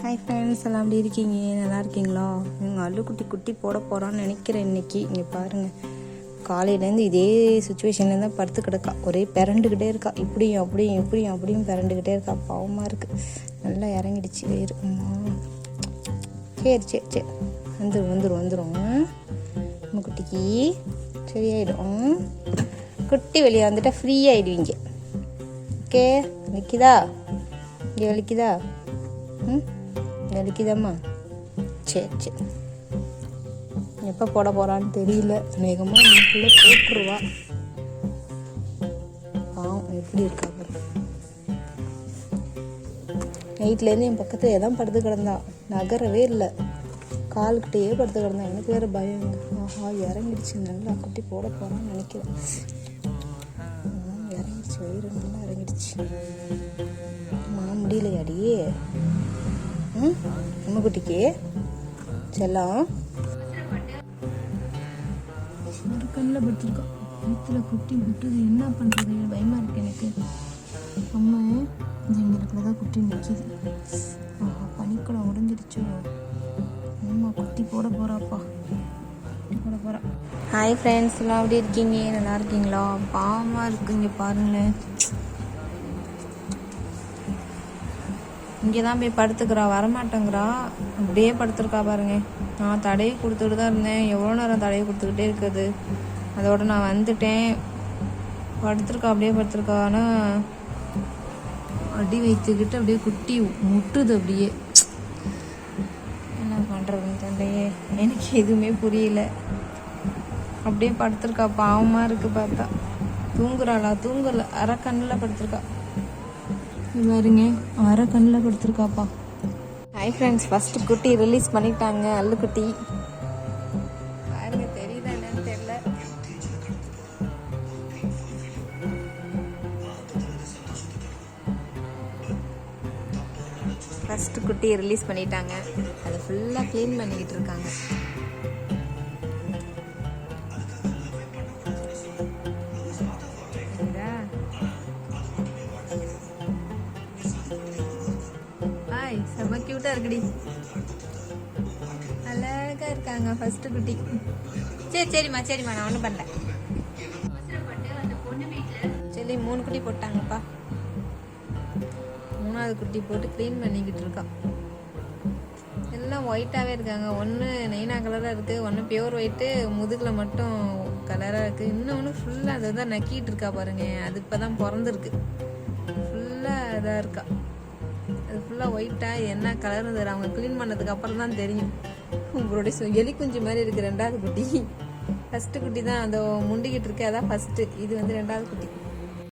Hi friends எல்லாம் எப்படி இருக்கீங்க? நல்லா இருக்கீங்களா? எங்கள் அல்லு குட்டி குட்டி போட போகிறான்னு நினைக்கிறேன் இன்னைக்கு. இங்கே பாருங்கள் காலையிலேருந்து இதே சுச்சுவேஷனில் தான் படுத்து கிடக்கா. ஒரே பிறண்டுக்கிட்டே இருக்கா. இப்படியும் அப்படியும் இப்படியும் அப்படியும் பிறண்டுக்கிட்டே இருக்கா. பாவமாக இருக்குது நல்லா இறங்கிடுச்சு வேறு. சரி சரி சரி. வந்துடும் வந்துடும் வந்துடும் நம்ம குட்டிக்கு சரியாயிடும். குட்டி வெளியே வந்துட்டால் ஃப்ரீ ஆகிடுவீங்க ஓகே வலிக்குதா? இங்கே வலிக்குதா? ம்? வலிக்குதாம்மா சரி சரி எப்போ போட போகிறான்னு தெரியல. அநேகமாக பிள்ளை போட்டுருவா. பாவம் எப்படி இருக்கா நைட்லேருந்து என் பக்கத்தில் தான் படுத்து கிடந்தா. நகரவே இல்லை. கால்கிட்டயே படுத்து கிடந்தா. எனக்கு வேறு பயம். ஆஹா இறங்கிடுச்சு. நல்லா குட்டி போட போகிறான்னு நினைக்கிறேன். இறங்கிடுச்சு. வயிறு நல்லா இறங்கிடுச்சு. மா முடியலையாடி? ம் நம்ம குட்டிக்கு செல்லம். ஒரு கண்ணில் படுத்துருக்கா. வயிற்றுல குட்டி விட்டுது என்ன பண்ணுறது பயமாக இருக்கு எனக்கு. அம்மா எங்களுக்குள்ள தான் குட்டி நிற்கிது பனிக்குளம் உடஞ்சிருச்சோ அம்மா குட்டி போட போகிறாப்பா போட போகிறா ஹாய் ஃப்ரெண்ட்ஸ் எல்லாம் எப்படி இருக்கீங்க? நல்லா இருக்கீங்களா? பாவமாக இருக்குங்க பாருங்களேன். இங்கே தான் போய் படுத்துக்கிறா வரமாட்டேங்கிறா. அப்படியே படுத்துருக்கா பாருங்க. நான் தடையை கொடுத்துட்டு தான் இருந்தேன். எவ்வளோ நேரம் தடையை கொடுத்துக்கிட்டே இருக்குது. அதோட நான் வந்துட்டேன். படுத்துருக்கா அப்படியே படுத்துருக்கா. ஆனால் அடி வைத்துக்கிட்டு அப்படியே குட்டி முட்டுது அப்படியே. என்ன பண்ணுறதுன்னு தெரியலையே. எனக்கு எதுவுமே புரியல. அப்படியே படுத்துருக்கா. பாவமாக இருக்குது பார்த்தா. தூங்குறாளா? தூங்கலை. அரை கண்ணில் படுத்துருக்கா. பாருங்க வர கண்ணில் கொடுத்துருக்காப்பா. ஹாய் ஃப்ரெண்ட்ஸ் ஃபர்ஸ்ட் குட்டி ரிலீஸ் பண்ணிட்டாங்க அல்லு குட்டி. பாருங்க தெரியுதா என்னன்னு தெரியல. ஃபஸ்ட்டு குட்டியை ரிலீஸ் பண்ணிட்டாங்க. அதை ஃபுல்லாக க்ளீன் பண்ணிக்கிட்டு இருக்காங்க. ஹாய். செம்ம க்யூட்டாக இருக்குடி. அழகா இருக்காங்க ஃபஸ்ட்டு குட்டி. சரி சரிம்மா சரிம்மா நான் ஒன்றும் பண்ணல. சரி மூணு குட்டி போட்டாங்கப்பா. மூணாவது குட்டி போட்டு க்ளீன் பண்ணிக்கிட்டு இருக்கான் எல்லாம் ஒயிட்டாகவே இருக்காங்க. ஒன்று நெய்னா கலராக இருக்குது ஒன்று பியூர் ஒயிட்டு முதுகில் மட்டும் கலராக இருக்குது இன்னொன்று ஃபுல்லாக அதை தான் நக்கிட்டு இருக்கா பாருங்க. அது இப்போ தான் பிறந்திருக்கு. ஃபுல்லாக இதாக இருக்கா. ஃபுல்லாக ஒயிட்டாக என்ன கலர் தெரியும் அவங்க க்ளீன் பண்ணதுக்கு அப்புறம் தான் தெரியும். உங்களுடைய எலி குஞ்சு மாதிரி இருக்குது ரெண்டாவது குட்டி. ஃபஸ்ட்டு குட்டி தான். அந்த முண்டிக்கிட்டு இருக்கு அதான் ஃபஸ்ட்டு இது வந்து ரெண்டாவது குட்டி.